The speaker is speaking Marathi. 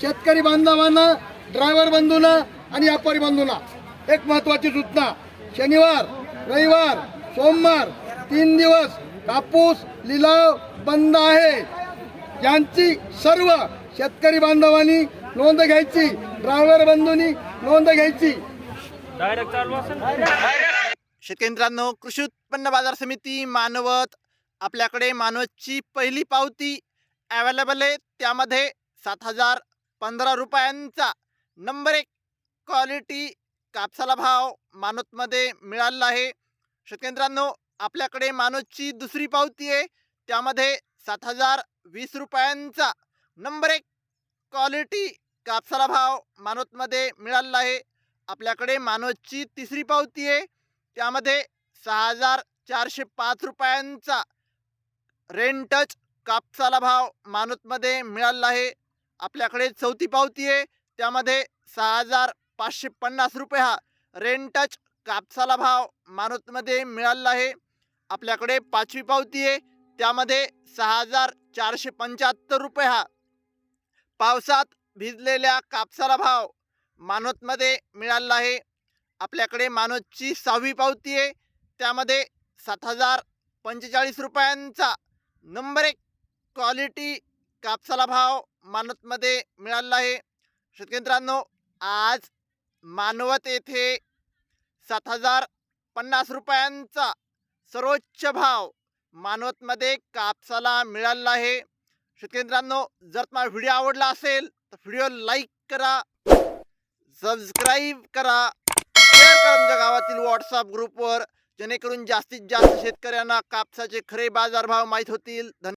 शेतकरी बांधवांना ड्रायव्हर बंधूंना आणि व्यापारी बंधूंना एक महत्वाची सूचना. शनिवार रविवार सोमवार तीन दिवस कापूस लिलाव बंद आहे. यांची सर्व शेतकरी बांधवांनी नोंद घ्यायची ड्रायव्हर बंधूंनी नोंद घ्यायची. शेतकरी मित्रांनो कृषी उत्पन्न बाजार समिती मानवत आपल्याकडे मानवतची पहिली पावती अवेलेबल आहे. त्यामध्ये सात हजार पंधरा रुपयांचा नंबर एक क्वालिटी कापसाला भाव मानवतमध्ये मिळालेला आहे. शेतकरी आपल्याकडे मानवतची दुसरी पावती आहे. त्यामध्ये सात हजार वीस रुपयांचा नंबर एक क्वालिटी कापसाला भाव मानवतमध्ये मिळालेला आहे. आपल्याकडे मानवतची तिसरी पावती आहे. त्यामध्ये सहा हजार चारशे पाच रुपयांचा रेंटच कापसाला भाव मानवतमध्ये मिळालेला आहे. आपल्याकडे चौथी पावती आहे. त्यामध्ये सहा हजार पाचशे पन्नास रुपये हा रेंटच कापसाला भाव मानवतमध्ये मिळालेला आहे. आपल्याकडे पाचवी पावती आहे. त्यामध्ये सहा हजार चारशे पंच्याहत्तर रुपये हा पावसात भिजलेल्या कापसाला भाव मानवतमध्ये मिळाला आहे. आपल्याकडे मानवतची सहावी पावती आहे. त्यामध्ये सात हजार पंचेचाळीस रुपयांचा नंबर एक क्वालिटी कापसाला भाव मानवतमध्ये मिळालेला आहे. शेतकेंद्रांनो आज मानवत येथे सात हजार पन्नास रुपयांचा सर्वोच्च भाव मानवतमध्ये कापसाला मिळालेला आहे. शेतकेंद्रांनो जर तुम्हाला व्हिडिओ आवडला असेल तर व्हिडिओ लाईक करा सबस्क्राईब करा शेअर करा तुमच्या गावातील व्हॉट्सअप ग्रुपवर जेणेकरून जास्तीत जास्त शेतकऱ्यांना कापसाचे खरे बाजारभाव माहीत होतील. धन्यवाद